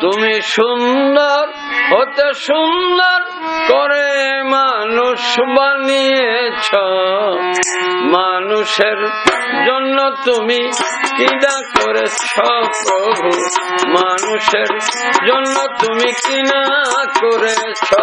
তুমি সুন্দর, হতে সুন্দর করে মানুষ বানিয়েছ। মানুষের জন্য তুমি কিনা করেছ প্রভু। মানুষের জন্য তুমি কিনা করেছ।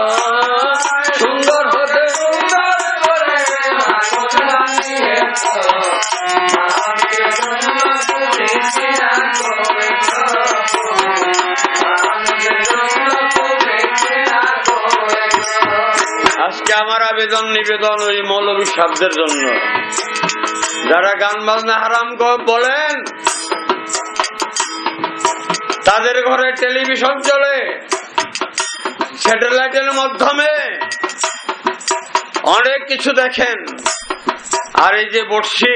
আবেদন নিবেদন ওই মৌলবী শব্দের জন্য। যারা গান বাজনা হারাম বলেন, তাদের ঘরে টেলিভিশন চলে, স্যাটেলাইটের মাধ্যমে। অনেক কিছু দেখেন। আর এই যে বর্ষি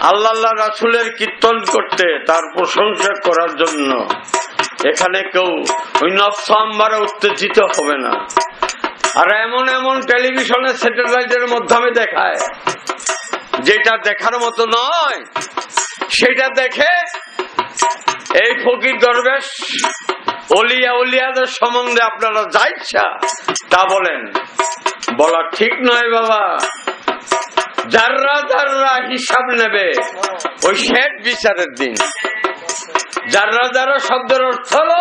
আল্লাহ রাসুলের কীর্তন করতে, তার প্রশংসা করার জন্য। এখানে কেউ ওই নফসাম্বারে উত্তেজিত হবে না। আর এমন এমন টেলিভিশনে স্যাটেলাইটের মাধ্যমে দেখায়, যেটা দেখার মতো নয়, সেটা দেখে এই ফকির দরবেশ অলিয়া উলিয়াদের সম্বন্ধে আপনারা যা ইচ্ছা তা বলেন। বলা ঠিক নয় বাবা। যাররা যাররা হিসাব নেবে, ওই শেষ বিচারের দিন। যাররা যারা শব্দের অর্থ হলো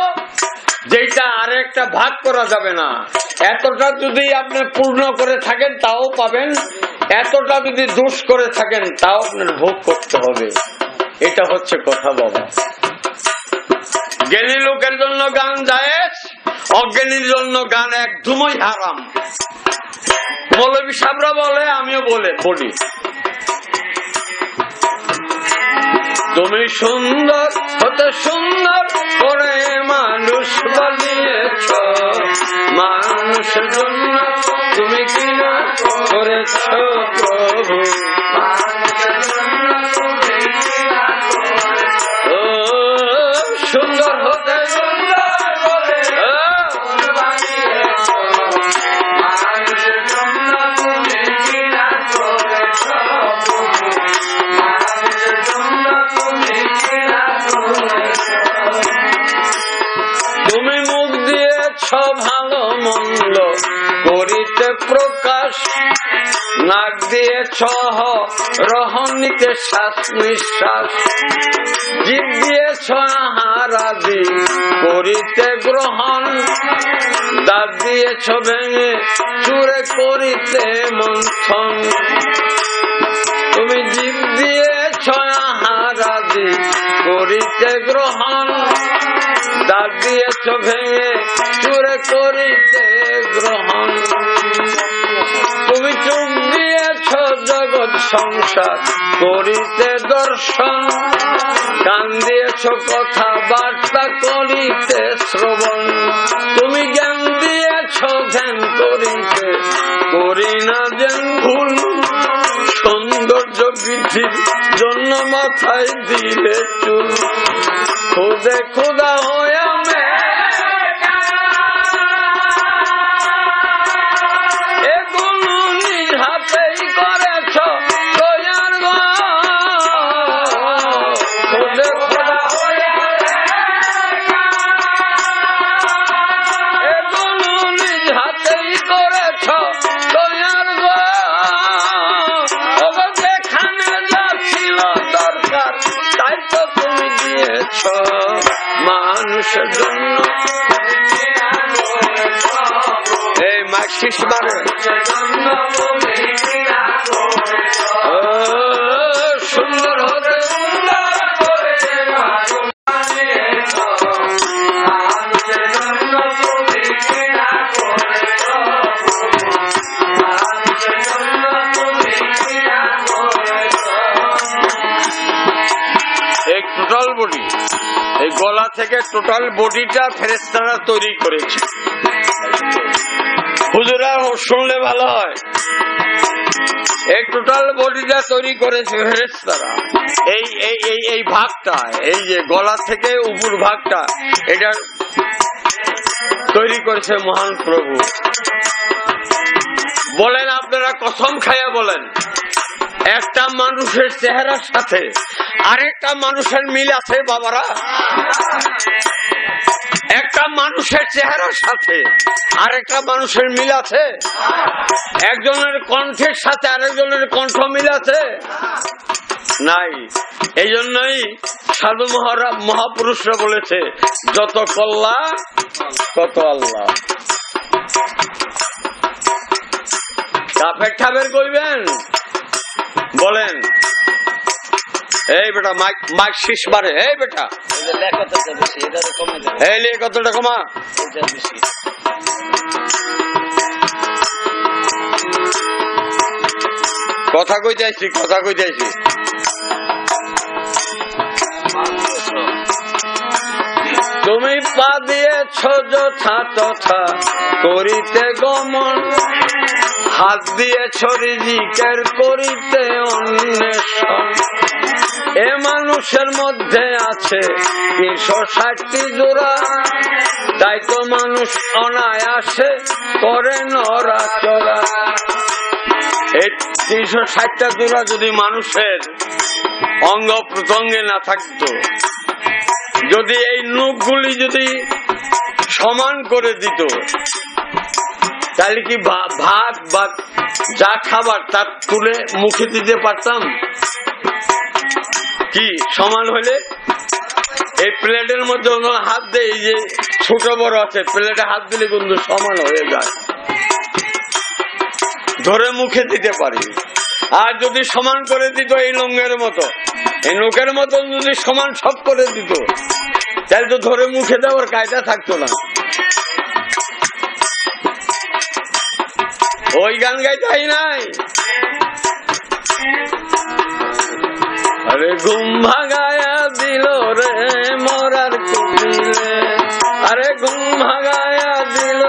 যেটা আরেকটা ভাগ করা যাবে না। এতটা যদি আপনি পূর্ণ করে থাকেন, তাও পাবেন। এতটা যদি দোষ করে থাকেন, তাও আপনার ভোগ করতে হবে। এটা হচ্ছে কথা বাবা জ্ঞানী লোকের জন্য গান জায়েজ, অজ্ঞানীর জন্য গান একদমই হারাম। মৌলবী সাবরা বলে, আমিও বলে, বলি। তুমি সুন্দর হতে সুন্দর করে মানুষ বানিয়েছ। মানুষের জন্য তুমি কিনা করেছ প্রভু? দিয়েছ রহনীতে শ্বাস, নিঃশ্বাস। জীব দিয়েছ আহার আদি, করিতে গ্রহণ। দাঁত দিয়েছ ভেঙে চুরে করিতে মন্থন। তুমি জীব দিয়েছ আহার আদি, করিতে গ্রহণ। দাঁত দিয়েছ ভেঙে চুরে করিতে সংসার, করিতে দর্শন। কান দিয়েছ কথা, বার্তা করিতে শ্রবণ। তুমি জ্ঞান দিয়েছ, ধ্যান করিতে করি না যেন ভুল। সৌন্দর্য বৃদ্ধির জন্য মাথায় দিলে চুল। খুদে খুদা মানুষের জন্য। এই মাসিস মারে গলা থেকে টোটাল বডিটা ফেরেস্তারা তৈরি করেছে। হুজুরা শুনলে ভালো হয়। এই টোটাল বডিটা তৈরি করেছে ফেরেস্তারা এই এই এই এই ভাগটা, এই যে গলা থেকে উপর ভাগটা, এটা তৈরি করেছে মহান প্রভু। বলেন আপনারা, কসম খাইয়া বলেন। একটা মানুষের চেহারার সাথে আরেকটা মানুষের মিল আছে, বাবারা। একটা মানুষের চেহারার সাথে আরেকটা মানুষের মিল আছে। একজনের কণ্ঠের সাথে আরেকজনের কণ্ঠ মিল আছে। নাই এই জন্যই সাধু মহারা মহাপুরুষরা বলেছে, যত কল্লা, তত আল্লাহ। কাফের ঠাবের কইবেন বলেন। এই বেটা, মাইক মাইক শীষ মারে। এই বেটা। এই লিয়ে কতটা কমা? কথা কইতে আইছি, কথা কইতে আইছি। তুমি পা দিয়েছ যথা তথা করিতে গমন। হাত দিয়েছ রিজিকের করিতে অন্বেষণ। এ মানুষের মধ্যে আছে তিনশো ষাটটি জোড়া। তাই তো মানুষ অনায়াসে করে নড়া চড়া এই তিনশো ষাটটা জোড়া যদি মানুষের অঙ্গ প্রত্যঙ্গে না থাকতো, যদি এই নখগুলি যদি সমান করে দিত, তাহলে কি ভাত বা যা খাবার তার তুলে মুখে দিতে পারতাম। কি সমান হলে এই প্লেটের মধ্যে হাত দেয় এই যে ছোট বড় আছে, প্লেটে হাত দিলে কিন্তু সমান হয়ে যায়। ধরে মুখে দিতে পারি। আর যদি সমান করে দিত এই লঙ্গের মতো, এই নোকের মতো যদি সমান সব করে দিত, তাহলে তো ধরে মুখে দেওয়ার কায়দা থাকতো না। ওই গান গাইতাই নাই? আরে ঘুম ভাগায়া দিল রে মরার কপিলে। আরে ঘুম ভাগায়া দিল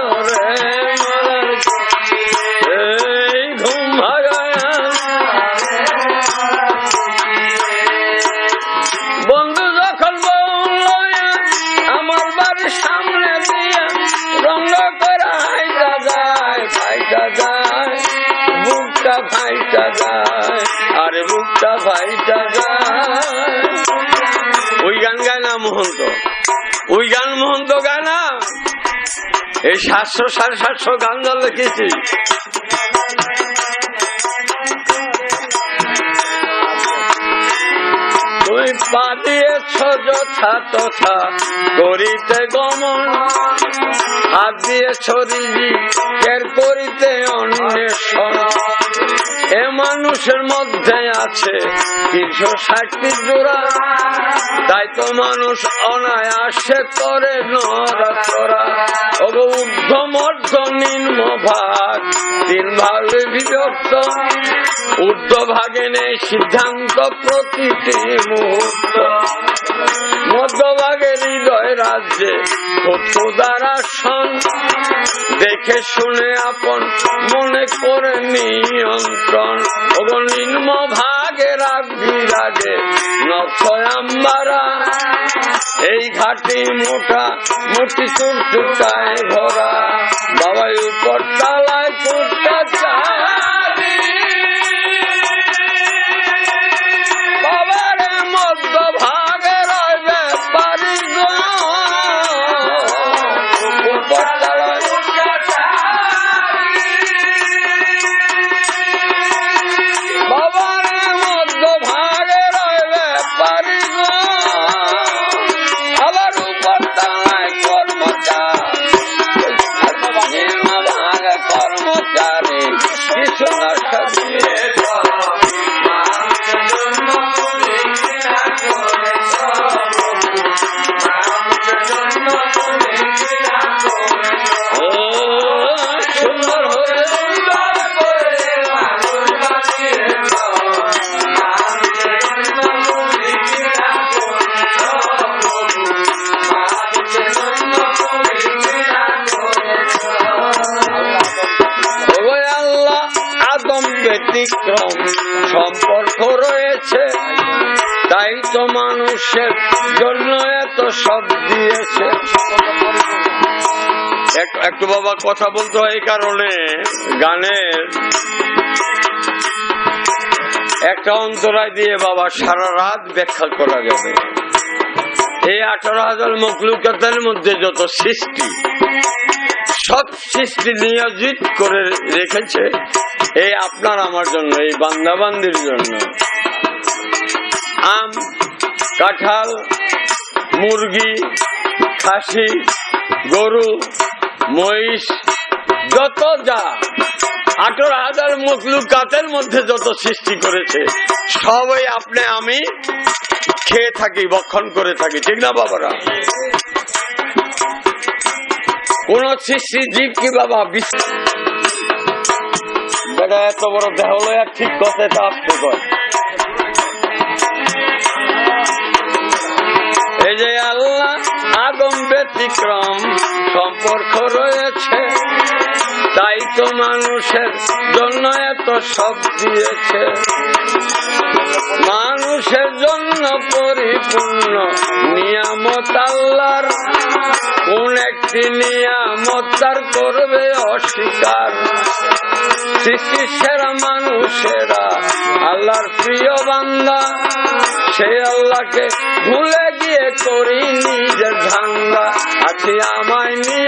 যায় ওই গান গায় না মোহন্ত? ওই গান মোহন্ত গায় না? এই সাতশো সাড়ে সাতশো গান যা লিখেছি তুই পা দিয়েছ যথা তথা, করিতে গমন। হাত দিয়েছ রিজি কের করিতে অন্বেষণ। এ মানুষের মধ্যে আছে তিনশো ষাটটি জোড়া। তাই তো মানুষ অনায়াসে করে বিভক্ত। ভাগে নেই সিদ্ধান্ত প্রতিটি মুহূর্ত। মধ্যভাগে হৃদয় রাজ্যে দ্বারা সন। দেখে শুনে আপন মনে নিয়ন্ত্রণ ওগো নিম্ন ভাগে রাখবি রাগে নক্ষয়াম্বারা এই ঘাটি মোটা মুটি চুটায় ভরা। বাবাই উপর জন্য এত সব দিয়েছে। একটু বাবা কথা বলতে হয় এই কারণে গানের একটা অন্তরায় দিয়ে বাবা সারা রাত ব্যাখ্যা করা যাবে। এই আঠারো হাজার মকলুকাতের মধ্যে যত সৃষ্টি, সব সৃষ্টি নিয়োজিত করে রেখেছে, এই আপনার আমার জন্য, এই বান্দাবান্দির জন্য। আম কাঁঠাল, মুরগি, খাসি, গরু, মহিষ, যত যা। আঠারো হাজার মকলুকাতের মধ্যে যত সৃষ্টি করেছে, সবই আপনি, আমি খেয়ে থাকি বক্ষণ করে থাকি, ঠিক না বাবারা? কোন সৃষ্টি জীব কি বাবা? বিশ- বেটা, এত বড় দেহ লইয়া ঠিক কথা তা আপনি কয়? এই যে আল্লাহ আদম ব্যতিক্রম, সম্পর্ক রয়েছে। তাই তো মানুষের জন্য এত সব দিয়েছে। মানুষের জন্য পরিপূর্ণ নিয়ামত আল্লাহর। কোন একটি নিয়ামত তার করবে অস্বীকার। সেরা মানুষেরা আল্লাহর প্রিয় বান্দা। সেই আল্লাহকে ভুলে করি নিজের ধান্দা আছে আমায় নিয়ে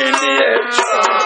দিয়ে কি দিয়েছ